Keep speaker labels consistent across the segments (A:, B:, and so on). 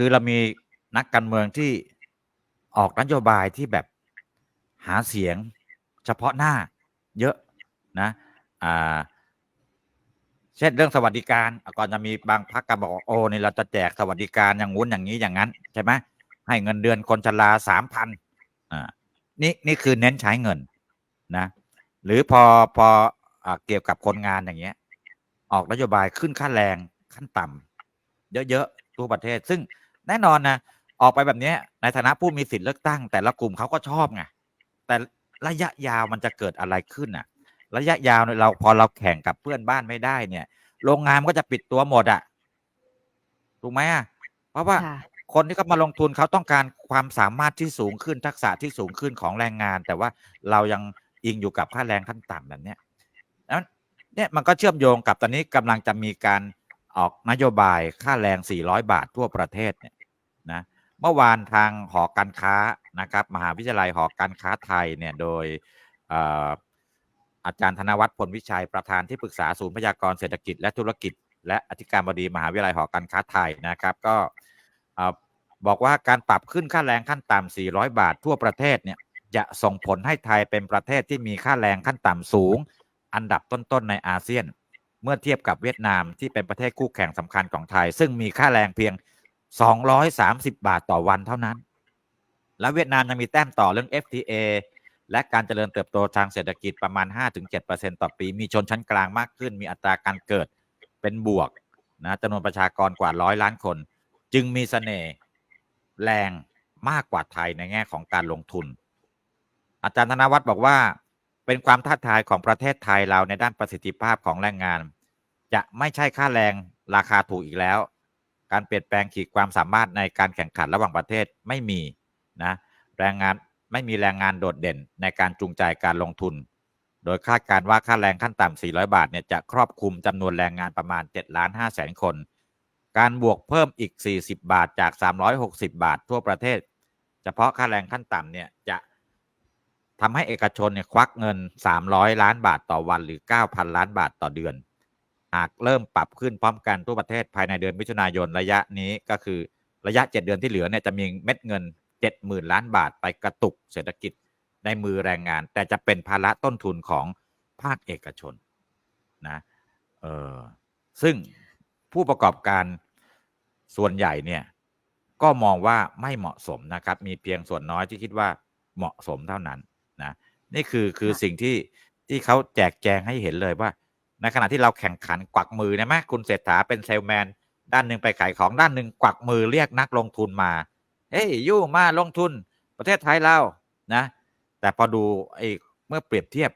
A: คือเรามีนักการเมืองที่ออกนโยบายที่แบบหาเสียงเฉพาะหน้าเยอะนะอ่าเช่นเรื่องสวัสดิการก่อนจะมีบางพักก็บอกโอ้นี่เราจะแจกสวัสดิการอย่างงู้นอย่างนี้อย่างนั้นใช่ไหมให้เงินเดือนคนชราสามพันอ่านี่นี่คือเน้นใช้เงินนะ หรือพอพออเกี่ยวกับคนงานอย่างเงี้ย ออกนโยบายขึ้นค่าแรงขั้นต่ำเยอะๆทั่วประเทศ ซึ่ง แน่นอนนะออกไปแบบเนี้ยในฐานะผู้มีสิทธิ์เลือกตั้ง แต่ละกลุ่มเขาก็ชอบไงแต่ระยะยาวมันจะเกิดอะไรขึ้นอะ ระยะยาวเนี่ยเราพอเราแข่งกับเพื่อนบ้านไม่ได้เนี่ย โรงงานมันก็จะปิดตัวหมดอะถูกไหมอะเพราะว่า
B: ค่ะ
A: คนที่เขามาลงทุนเขาต้องการความสามารถที่สูงขึ้นทักษะที่สูงขึ้นของแรงงาน แต่ว่าเรายังอิงอยู่กับค่าแรงขั้นต่ำแบบเนี้ยนั้นเนี่ยมันก็เชื่อมโยงกับตอนนี้กำลังจะมีการออกนโยบายค่าแรง 400 บาททั่วประเทศเนี่ย นะเมื่อวานทางหอการค้านะครับ มหาวิทยาลัยหอการค้าไทยเนี่ยโดยอาจารย์ธนวัฒน์พลวิชัยประธานที่ปรึกษาศูนย์พยากรเศรษฐกิจและธุรกิจ และอธิการบดีมหาวิทยาลัยหอการค้าไทยนะครับ ก็บอกว่าการปรับขึ้นค่าแรงขั้นต่ำ 400 บาททั่วประเทศเนี่ยจะส่งผลให้ไทยเป็นประเทศที่มีค่าแรงขั้นต่ำสูง อันดับต้นๆในอาเซียน เมื่อเทียบกับเวียดนามที่เป็นประเทศคู่แข่งสำคัญของไทย ซึ่งมีค่าแรงเพียง 230 บาทต่อวันเท่านั้น และเวียดนามยังมีแต้มต่อเรื่อง FTA และการเจริญเติบโตทางเศรษฐกิจประมาณ 5-7%ต่อปี มีชนชั้นกลางมากขึ้น มีอัตราการเกิดเป็นบวกนะจำนวนประชากรกว่าร้อยล้านคน จึงมีเสน่ห์แรงมากกว่าไทยในแง่ของการลงทุน อาจารย์ธนวัฒน์บอกว่าเป็นความท้าทายของประเทศไทยเราในด้านประสิทธิภาพของแรงงาน จะไม่ใช่ค่าแรงราคาถูกอีกแล้ว การเปลี่ยนแปลงขีดความสามารถในการแข่งขันระหว่างประเทศไม่มีนะแรงงานไม่มีแรงงานโดดเด่นในการจูงใจการลงทุน โดยคาดการว่าค่าแรงขั้นต่ำ 400 บาทเนี่ยจะครอบคลุมจำนวนแรงงานประมาณ 7 ล้าน5แสนคน การบวกเพิ่มอีก 40 บาทจาก 360 บาททั่วประเทศ เฉพาะค่าแรงขั้นต่ำเนี่ยจะทำให้เอกชนเนี่ยควักเงิน 300 ล้านบาทต่อวันหรือ 9,000 ล้านบาทต่อเดือน หากเริ่มปรับขึ้นพร้อมกันทั่วประเทศภายในเดือนมิถุนายนระยะนี้ก็คือระยะ 7 เดือนที่เหลือเนี่ยจะมีเม็ดเงิน 70,000 ล้านบาทไปกระตุกเศรษฐกิจในมือแรงงาน แต่จะเป็นภาระต้นทุนของภาคเอกชนนะเออซึ่งผู้ประกอบการส่วนใหญ่เนี่ยก็มองว่าไม่เหมาะสมนะครับ มีเพียงส่วนน้อยที่คิดว่าเหมาะสมเท่านั้นนะนี่คือคือสิ่งที่ที่เขาแจกแจงให้เห็นเลยว่า ในขณะที่เราแข่งขันกวักมือนะไหมคุณเศรษฐาเป็นเซลแมน ด้านหนึ่งไปขายของด้านหนึ่งกวักมือเรียกนักลงทุนมา เฮ้ยยู่มาลงทุนประเทศไทยเรานะ แต่พอดูไอ้เมื่อเปรียบเทียบ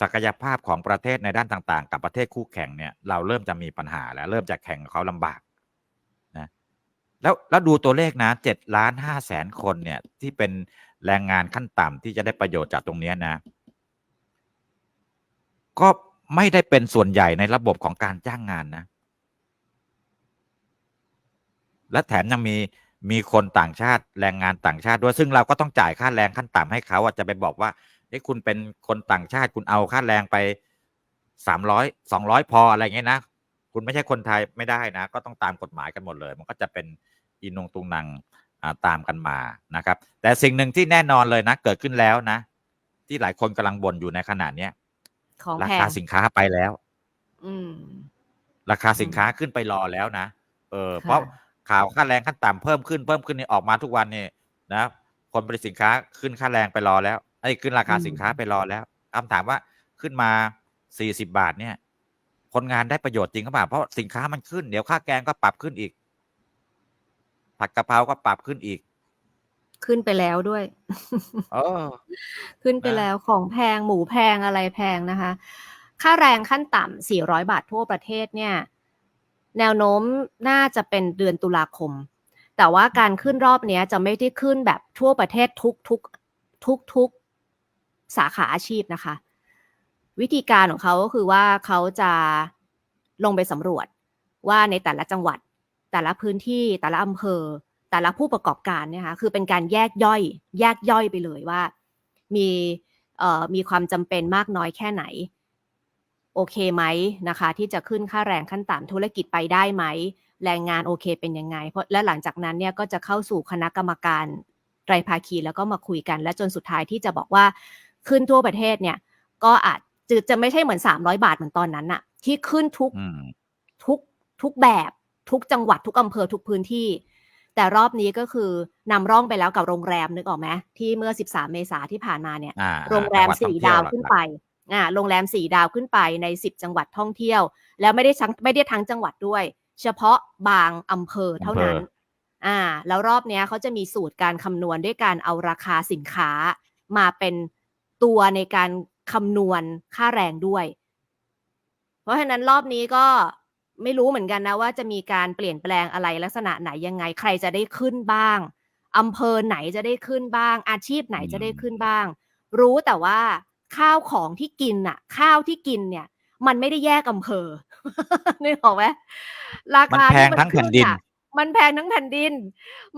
A: ศักยภาพของประเทศในด้านต่างๆ กับประเทศคู่แข่งเนี่ยเราเริ่มจะมีปัญหาแล้วเริ่มจะแข่งเขาลำบากนะแล้วแล้วดูตัวเลขนะเจ็ดล้านห้าแสนคนเนี่ยที่เป็นแรงงานขั้นต่ำที่จะได้ประโยชน์จากตรงนี้นะก็ ไม่ได้เป็นส่วนใหญ่ในระบบของการจ้างงานนะ และแถมยังมีมีคนต่างชาติแรงงานต่างชาติด้วยซึ่งเราก็ต้องจ่ายค่าแรงขั้นต่ำให้เขาอะจะไปบอกว่าเฮ้ยคุณเป็นคนต่างชาติคุณเอาค่าแรงไปสามร้อยสองร้อยพออะไรเงี้ยนะ คุณไม่ใช่คนไทยไม่ได้นะ ก็ต้องตามกฎหมายกันหมดเลย มันก็จะเป็นอินงตุงนังตามกันมานะครับ แต่สิ่งหนึ่งที่แน่นอนเลยนะ เกิดขึ้นแล้วนะ ที่หลายคนกำลังบ่นอยู่ในขณะเนี้ย
B: ของ
A: รา
B: แพ
A: คางสินค้าไปแล้ว
B: อืม
A: ราคาสินค้าขึ้นไปรอแล้วนะเออ
B: ค่ะ
A: เพราะข่าวค่าแรงขั้นต่ำเพิ่มขึ้นเพิ่มขึ้นนี่ออกมาทุกวันนี่นะคนผลิตสินค้าขึ้นค่าแรงไปรอแล้วไอ้ยขึ้นราคาสินค้าไปรอแล้วคำถามว่าขึ้นมาสี่สิบาทเนี่ย คนงานได้ประโยชน์จริงหรือเปล่าเพราะสินค้ามันขึ้นเดี๋ยวค่าแกงก็ปรับขึ้นอีก ผัดกะเพราก็ปรับขึ้นอีก
B: ขึ้นไปแล้วด้วย
A: เออ
B: ขึ้นไป
A: นะ
B: แล้วของแพงหมูแพงอะไรแพงนะคะ ค่าแรงขั้นต่ำ400 บาททั่วประเทศเนี่ย แนวโน้มน่าจะเป็นเดือนตุลาคม แต่ว่าการขึ้นรอบเนี้ยจะไม่ได้ขึ้นแบบทั่วประเทศทุกทุกทุกทุกสาขาอาชีพนะคะ วิธีการของเขาก็คือว่าเขาจะลงไปสำรวจว่าในแต่ละจังหวัด แต่ละพื้นที่แต่ละอำเภอ แต่ละผู้ประกอบการเนี่ยค่ะคือเป็นการแยกย่อย แยกย่อยไปเลยว่า มีเอ่อมีความจำเป็นมากน้อยแค่ไหน โอเคไหมนะคะ ที่จะขึ้นค่าแรงขั้นต่ำธุรกิจไปได้ไหม แรงงานโอเคเป็นยังไง เพราะและหลังจากนั้นเนี่ยก็จะเข้าสู่คณะกรรมการไตรภาคีแล้วก็มาคุยกัน และจนสุดท้ายที่จะบอกว่าขึ้นทั่วประเทศเนี่ย ก็อาจจะจะไม่ใช่เหมือน 300 บาทเหมือนตอนนั้นน่ะ ที่ขึ้นทุก
A: อืม
B: ทุกทุกแบบทุกจังหวัดทุกอำเภอทุกพื้นที่ แต่รอบนี้ก็คือนำร่องไปแล้วกับโรงแรมนึกออกไหมที่เมื่อ 13 เมษาที่ผ่านมาเนี่ย
A: อ่า
B: โรงแรม
A: จัห
B: สี่
A: ท่องเที่ย
B: ดาว
A: หลักๆ
B: ขึ้นไปอ่าโรงแรมสี่ดาวขึ้นไปใน 10 จังหวัดท่องเที่ยว แล้วไม่ได้ทั้งไม่ได้ทั้งจังหวัดด้วย เฉพาะบางอำเภอเท่านั้น อ่า แล้วรอบเนี้ยเขาจะมีสูตรการคำนวณด้วยการเอาราคาสินค้า มาเป็นตัวในการคำนวณค่าแรงด้วย เพราะฉะนั้นรอบนี้ก็ ไม่รู้เหมือนกันนะว่าจะมีการเปลี่ยนแปลงอะไรลักษณะไหนยังไง ใครจะได้ขึ้นบ้างอำเภอไหนจะได้ขึ้นบ้าง อาชีพไหนจะได้ขึ้นบ้าง รู้แต่ว่าข้าวของที่กินน่ะ ข้าวที่กินเนี่ย มันไม่ได้แยกอำเภอนึกออกไหมรา
A: มัน
B: คา
A: แพ
B: ที่
A: งทั้งแผ่นดิน
B: ขึ้อะมันแพงทั้งแผ่นดิน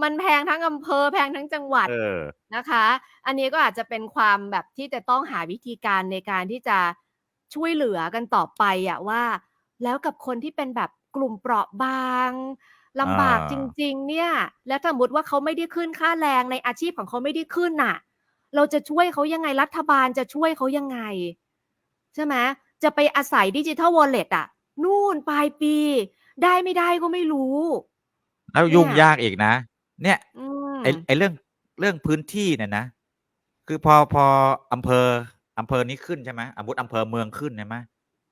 B: มันแพงทั้งอำเภอ แพงทั้งจังหวัด
A: เออ
B: นะคะ อันนี้ก็อาจจะเป็นความแบบที่จะต้องหาวิธีการในการที่จะช่วยเหลือกันต่อไปอะว่า แล้วกับคนที่เป็นแบบกลุ่มเปราะบางลำบาก
A: อ่า
B: จริง ๆ เนี่ย แล้วสมมติว่าเขาไม่ได้ขึ้นค่าแรงในอาชีพของเขาไม่ได้ขึ้นน่ะ เราจะช่วยเขายังไงรัฐบาลจะช่วยเขายังไง ใช่ไหมจะไปอาศัยดิจิทัลวอลเล็ตอะนู่นปลายปี ได้ไม่ได้ก็ไม่รู้
A: แล้วยุ่งยากอีกนะ เนี่ย
B: อืม
A: ไอไอเรื่องเรื่องพื้นที่เนี่ยนะ คือพอพออำเภออำเภอนี้ขึ้นใช่ไหมอมุดอำเภอเมืองขึ้นใช่ไหม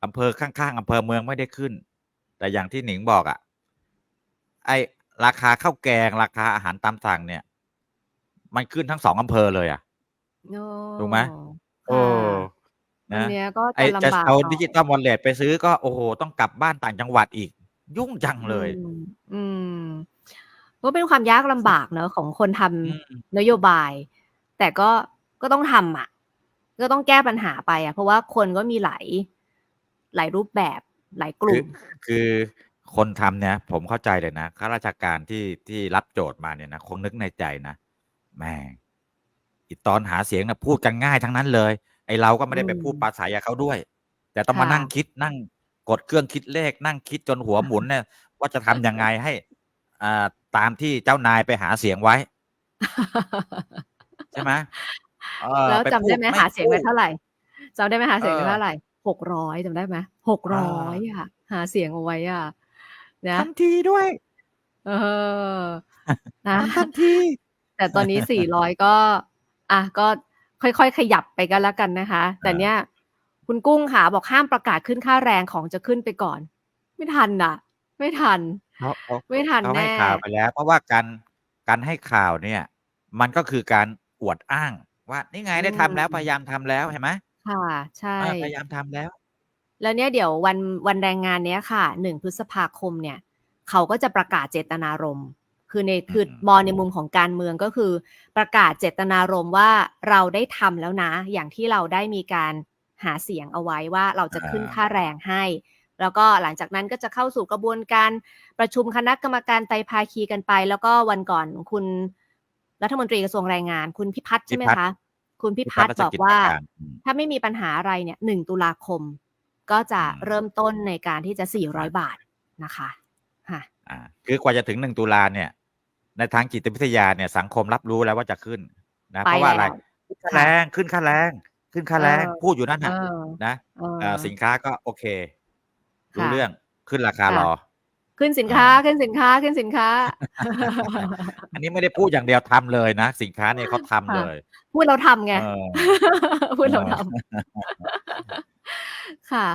A: อำเภอข้างๆอำเภอเมืองไม่ได้ขึ้น แต่อย่างที่หนิงบอกอะ่ะ ไอราคาข้าวแกง ราคาอาหารตามสั่งเนี่ย มันขึ้นทั้งสองอำเภอเลยอะ่ะ
B: โอ้
A: ถูกไหมโอ้
B: ค่ะอัน
A: นะ
B: เนี้ยก็
A: ไอ
B: จะ
A: จะ
B: ลำบาก
A: เอา
B: หน่อย
A: ดิจิตอลวอลเล็ตไปซื้อก็โอ้โห ต้องกลับบ้านต่างจังหวัดอีก ยุ่งจังเลย
B: อืมอืมก็เป็นความยากลำบากเนอะของคนทำ
A: อืม
B: นโยบาย แต่ก็ก็ต้องทำอะ ก็ต้องแก้ปัญหาไปอะ เพราะว่าคนก็มีหลาย หลายรูปแบบหลายก
A: คื
B: ลุ่
A: อ
B: ม
A: คือคนทำเนี่ย ผมเข้าใจเลยนะข้าราชการที่ที่รับโจทย์มาเนี่ยนะคงนึกในใจนะแม่งอีตอนหาเสียงนะพูดกันง่ายทั้งนั้นเลย ไอเราก็ไม่ได้ไป
B: อืม
A: พูดปราศัยกับเขาด้วย แต่ต้องมา
B: ค่ะ
A: นั่งคิดนั่งกดเครื่องคิดเลขนั่งคิดจนหัวหมุนเนี่ย ว่าจะทำยังไงให้อ่าตามที่เจ้านายไปหาเสียงไว้ ใช่ไหมเออ
B: แล้ว
A: ป
B: จำได้ไหม
A: พู
B: หาเสียงไว้
A: พูด
B: เท่าไหร่จำได้ไหมหาเสียงไว้
A: เออ
B: เท่าไหร่ หกร้อยจำได้ไหมหกร้อย
A: อ่า
B: อะ หาเสียงเอาไว้อะนะ
A: ทันทีด้วย
B: เออนะ
A: ทำทันที
B: แต่ตอนนี้สี่ร้อยก็ อะก็ค่อยๆ ขยับไปกันแล้วกันนะคะ แต่เนี้ยคุณกุ้งค่ะบอกห้ามประกาศขึ้นค่าแรงของจะขึ้นไปก่อน ไม่ทันอะ ไม่ทัน
A: เขาเขา
B: ไม่ทัน
A: เขาให้
B: แน่
A: ข่าวไปแล้ว เพราะว่าการการให้ข่าวเนี่ย มันก็คือการอวดอ้างว่านี่ไงได้ทำแล้วพยายามทำแล้วเห็นไหม
B: ค่ะ ใช่
A: เออพยายามทำแล้ว
B: แล้วเนี่ยเดี๋ยววัน วันแรงงานเนี้ยค่ะหนึ่งพฤษภาคมเนี่ย เขาก็จะประกาศเจตนารมณ์ คือในคือ
A: อืม
B: มองในมุมของการเมือง ก็คือประกาศเจตนารมณ์ว่า เราได้ทำแล้วนะ อย่างที่เราได้มีการหาเสียงเอาไว้ว่า เราจะขึ้นค่าแรงให้ แล้วก็หลังจากนั้นก็จะเข้าสู่กระบวนการประชุมคณะกรรมการไตรภาคีกันไป แล้วก็วันก่อนคุณ รัฐมนตรีกระทรวงแรงงาน คุณพิพัฒน์ใช่ไหม
A: พิพัฒน์
B: คะ คุณพิพัฒน์
A: พิพัฒน์
B: บอกว่า
A: รัชกิจประการอืม
B: ถ้าไม่มีปัญหาอะไรเนี่ยหนึ่งตุลาคม ก็จะ
A: อืม
B: เริ่มต้นในการที่จะ400บาทนะคะค่ะ
A: อ่าคือกว่าจะถึงหนึ่งตุลาเนี่ย ในทางจิตวิทยาเนี่ยสังคมรับรู้แล้วว่าจะขึ้นนะ
B: ไป
A: เพราะว่าอะไร
B: แล้ว
A: ขึ้นค่าแรงขึ้นค่าแรงขึ้นค่าแรง
B: เออ
A: พูดอยู่นั่น
B: เอ
A: น่ะ
B: อ
A: นะ
B: เออ
A: เอ่อสินค้าก็โอเค รู้
B: ค่ะ
A: เรื่องขึ้นราคา
B: ค่ะ
A: รอ
B: ขึ้นสินค้า
A: อ่า
B: ขึ้นสินค้าขึ้นสินค้า
A: อันนี้ไม่ได้พูดอย่างเดียวทำเลยนะ สินค้าเนี่ยเขาทำ
B: ค่ะ
A: เลย
B: พูดเราทำไง
A: เออ
B: พูดเรา
A: เออ
B: ทำค่ะ